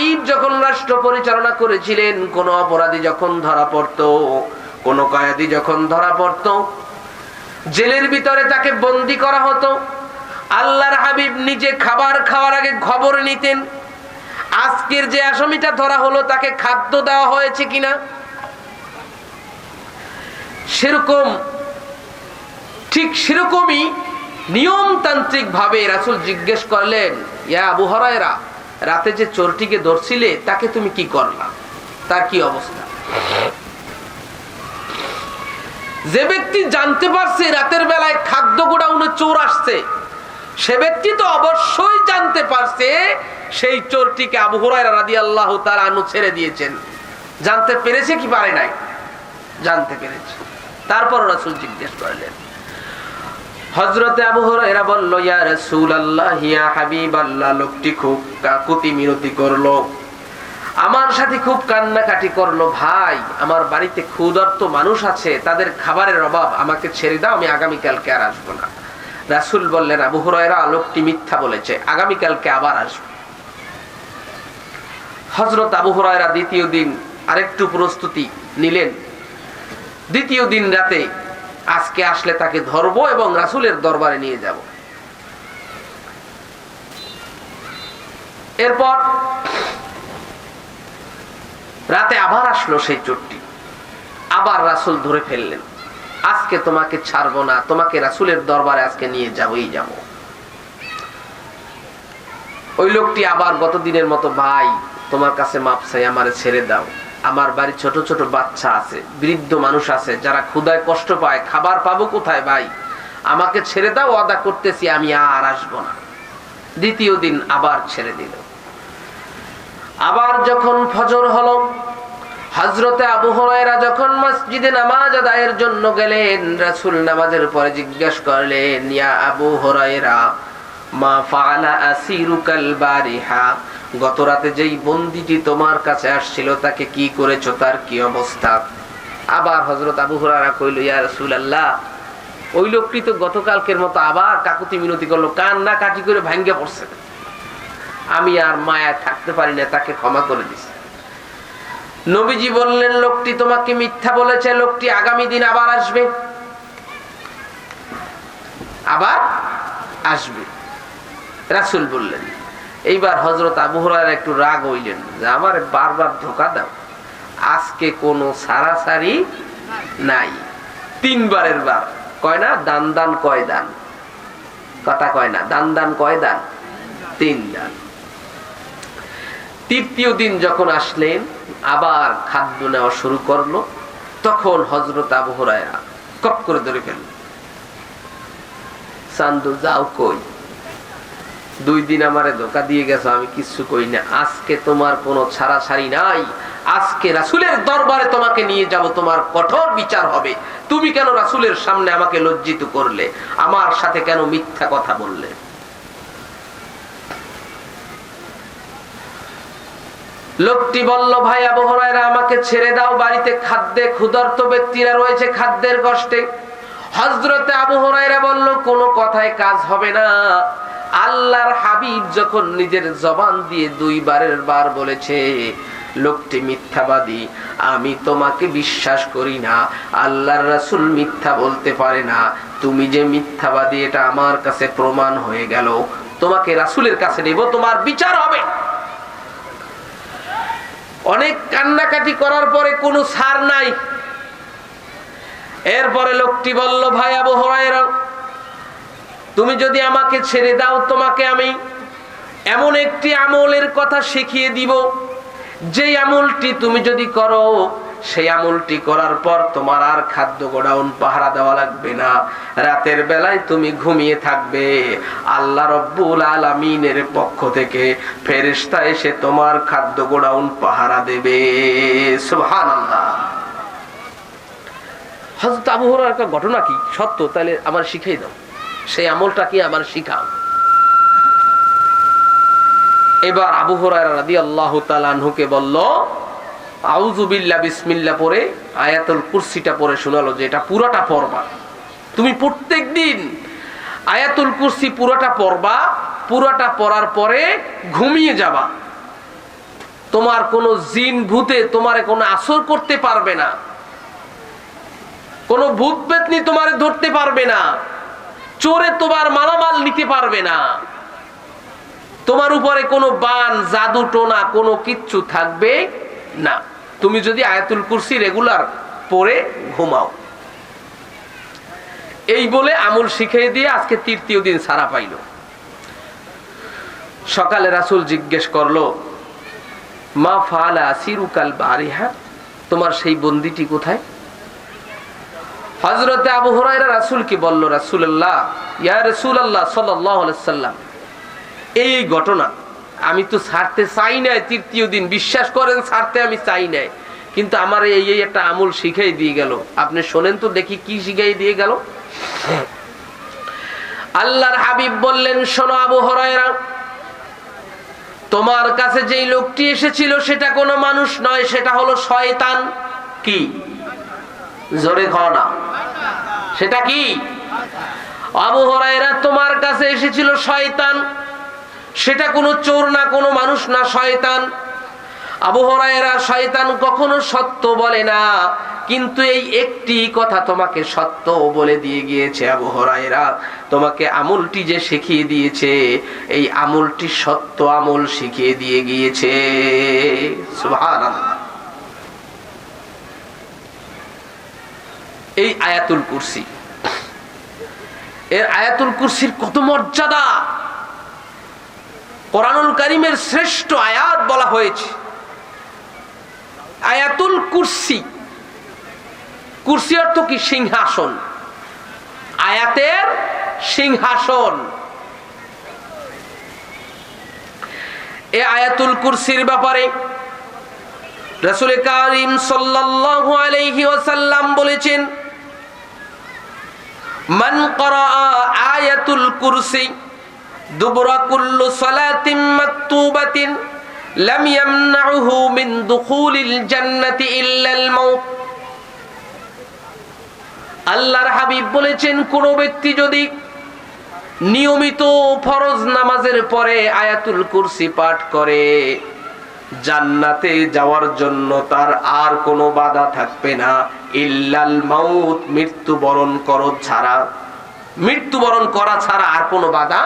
হাবিব যখন রাষ্ট্র পরিচালনা করেছিলেন, কোন অপরাধী যখন ধরা পড়তো, কোন কয়াদি যখন ধরা পড়তো, জেলের ভিতরে তাকে বন্দি করা হতো, আল্লাহর হাবিব নিজে খাবার খাওয়ার আগে খবর নিতেন, আজকের যে আসামিটা ধরা হলো তাকে খাদ্য দেওয়া হয়েছে কিনা। সেরকম, ঠিক সেরকমই নিয়মতান্ত্রিক ভাবে রাসুল জিজ্ঞেস করলেন, ইয়া আবু হরায়রা রাতে যে চোরটিকে ধরছিলে, তাকে তুমি কি করলা? তার কি অবস্থা? যে ব্যক্তি জানতে পারছে রাতের বেলায় খাদ্য গোডাউনে চোর আসছে, সে ব্যক্তি তো অবশ্যই জানতে পারছে সেই চোরটিকে আবু রাদি আল্লাহ তার আনু ছেড়ে দিয়েছেন। জানতে পেরেছে কি পারে নাই? জানতে পেরেছে। তারপর রাসুল জিজ্ঞেস করলেন হজরতে আবু এরা বলল, ইয়া রাসূল আল্লাহ ইয়া হাবিব আল্লাহ লোকটি খুব কাকুতি মিনতি করল। আমার সাথে খুব কান্নাকাটি করল। ভাই, আমার বাড়িতে ক্ষুধার্ত মানুষ আছে, তাদের খাবারের অভাব, আমাকে ছেড়ে দাও, আমি আগামীকালকে আর আসব না। রাসূল বললেন, আবু হুরায়রা, লোকটি মিথ্যা বলেছে, আগামীকালকে আবার আসব। হজরত আবু হুরায়রা দ্বিতীয় দিন আরেকটু প্রস্তুতি নিলেন। দ্বিতীয় দিন রাতে আজকে আসলে তাকে ধরবো এবং রাসুলের দরবারে নিয়ে যাব। এরপর রাতে আবার আসলো সেই চোরটি। আবার রাসুল ধরে ফেললেন, আজকে তোমাকে ছাড়বো না, তোমাকে রাসুলের দরবারে আজকে নিয়ে যাবই যাব। ওই লোকটি আবার গত দিনের মতো, ভাই, তোমার কাছে মাপ চাই, আমারে ছেড়ে দাও। আমার বাড়ি ছোট ছোট বাচ্চা আছে, বৃদ্ধ মানুষ আছে, যারা ক্ষুদায় কষ্ট পায়, খাবার পাবো কোথায় ভাই? আমাকে ছেড়ে দাও অদা করতেছি আমি আর আসব না। দ্বিতীয় দিন আবার ছেড়ে দিল। আবার যখন ফজর হলো হজরতে আবু হরাইরা যখন মসজিদে নামাজ আদায়ের জন্য গেলেন, রাসূল নামাজের পরে জিজ্ঞেস করলেন, ইয়া আবু হরাইরা মা ফাআলা আসিরুকাল বারিহা। গত রাতে যেই বন্দিটি তোমার কাছে আসছিল, তাকে কি করেছ? তার কি অবস্থা? আবার হজরত আবু হুরারা কইল, ইয়া রাসূলুল্লাহ, ওই লোকটি তো গতকালকের মতো আবার কাকুতি মিনতি করল, কান্না কাটি করে ভাঙ্গে পড়ছে। আমি আর মায়া থাকতে পারি না, তাকে ক্ষমা করে দিছি নবীজি বললেন, লোকটি তোমাকে মিথ্যা বলেছে, লোকটি আগামী দিন আবার আসবে। আবার আসবে। রাসুল বললেন, এইবার হজরত আবুহরার একটু রাগ হইলেন যে আমার বারবার ধোকা দাও। আজকে কোনো সারাসারি নাই। তিনবারের বার। কয় না? দান দান, কয় দান। কথা কয় না, দান দান, কয় দান। তিন দান। তৃতীয় দিন যখন আসলেন, আবার খাদ্য নেওয়া শুরু করল। তখন হজরত আবু হুরায়রা কপ করে ধরে ফেলল চান্দু যাও কই? দুই দিন আমারে ধোকা দিয়ে গেছো, আমি কিছু কই না। আজকে তোমার কোনো ছাড়া ছাড়ি নাই। আজকে রাসুলের দরবারে তোমাকে নিয়ে যাব, তোমার কঠোর বিচার হবে। তুমি কেন রাসুলের সামনে আমাকে লজ্জিত করলে? আমার সাথে কেন মিথ্যা কথা বললে? লোকটি বলল, ভাই, আবু হরায়রা, আমাকে ছেড়ে দাও। বাড়িতে খাদ্যে ক্ষুধার্ত ব্যক্তিরা রয়েছে খাদ্যের কষ্টে। হজরতে আবু হরায়রা বলল, কোনো কথায় কাজ হবে না। আল্লাহর হাবিব যখন নিজের জবান দিয়ে দুইবারের বার বলেছে, লোকটি মিথ্যাবাদী, আমি তোমাকে বিশ্বাস করি না, আল্লাহর রাসুল মিথ্যা বলতে পারে না, তুমি যে মিথ্যাবাদী, এটা আমার কাছে প্রমাণ হয়ে গেল, তোমাকে রাসুলের কাছে নেব, তোমার বিচার হবে। অনেক কান্নাকাটি করার পরে কোনো সার নাই। এরপরে লোকটি বলল, ভাই আবু হরাইরা তুমি যদি আমাকে ছেড়ে দাও, তোমাকে আমি এমন একটি আমলের কথা শিখিয়ে দিব যে আমলটি তুমি যদি করো, সেই আমলটি করার পর তোমার আর খাদ্য গোডাউন পাহারা দেওয়া লাগবে না। রাতের বেলায় তুমি ঘুমিয়ে থাকবে। আল্লাহ রব্বুল আলমিনের পক্ষ থেকে ফেরিস্তা এসে তোমার খাদ্য গোডাউন পাহারা দেবে। সুবহানাল্লাহ। হযরত আবু হুরায়রার একটা ঘটনা কি? সত্য? তাহলে আমার শিখাই দাও। সেই আমলটা কি আমার শিখাও এবার আবু রাদিয়াল্লাহু তাআলা আনহুকে বলল আউযুবিল্লাহ বিসমিল্লাহ পড়ে আয়াতুল কুরসিটা পড়ে শোনালো যে এটা পুরোটা পড়বা তুমি প্রত্যেক দিন আয়াতুল কুরসি পুরোটা পড়বা, পুরোটা পড়ার পরে ঘুমিয়ে যাবা। তোমার কোনো জিন ভূতে তোমার কোনো আসর করতে পারবে না। কোনো ভূত পেতনি তোমার ধরতে পারবে না। চোরে তোমার মালামাল নিতে পারবে না। তোমার উপরে কোনো বান, জাদু, টোনা কোনো কিচ্ছু থাকবে না। তুমি যদি আয়াতুল কুরসি রেগুলার পরে ঘুমাও। এই বলে আমল শিখিয়ে দিয়ে আজকে তৃতীয় দিন সারা পাইল। সকালে রাসুল জিজ্ঞেস করল, মা ফালা সিরুকাল বারিহা? তোমার সেই বন্দিটি কোথায়? হজরতে আবু হরাইরা রাসুলকে বলল রাসুল্লাহ ইয়া রসুল আল্লাহ সাল্লাম, এই ঘটনা আমি তো ছাড়তে চাই নাই, তৃতীয় দিন বিশ্বাস করেন ছাড়তে আমি চাই নাই। কিন্তু আমার এই এই একটা আমল শিখাই দিয়ে গেল। আপনি শোনেন তো দেখি কি শিখাই দিয়ে গেল। আল্লাহর হাবিব বললেন, শোনো আবু হরাইরা তোমার কাছে যেই লোকটি এসেছিল সেটা কোনো মানুষ নয়, সেটা হলো শয়তান। কি? জোরে খাও না। সেটা কি? আবু হরাইরা তোমার কাছে এসেছিল শয়তান। সেটা কোনো চোর না, কোনো মানুষ না, শয়তান। আবু হরাইরা শয়তান কখনো সত্য বলে না, কিন্তু এই একটি কথা তোমাকে সত্য বলে দিয়ে গিয়েছে আবু হরাইরা তোমাকে আমলটি যে শিখিয়ে দিয়েছে, এই আমলটি সত্য আমল শিখিয়ে দিয়ে গিয়েছে। সুবহানাল্লাহ। এই আয়াতুল কুরসি। এর আয়াতুল কুরসির কত মর্যাদা? কোরআনুল করিমের শ্রেষ্ঠ আয়াত বলা হয়েছে। আয়াতুল কুরসি। কুরসি অর্থ কি? সিংহাসন। আয়াতের সিংহাসন। এ আয়াতুল কুরসির ব্যাপারে রসুল কারিম সাল্লাল্লাহু আলাইহি ওয়াসাল্লাম বলেছেন মান করা আয়াতুল কুরসি দুবরা কুল্লু সালাতিন মাকতুবাতিন লাম ইয়ামনাউহু মিন দুখুলিল জান্নাতি ইল্লাল মাউত। আল্লাহর হাবিব বলেছেন, কোন ব্যক্তি যদি নিয়মিত ফরজ নামাজের পরে আয়াতুল কুরসি পাঠ করে জান্নাতে যাওয়ার জন্য তার আর কোনো বাধা থাকবে না। ইল্লাল মাউত, মৃত্যুবরণ করো ছাড়া। মৃত্যুবরণ করা ছাড়া আর কোনো বাধা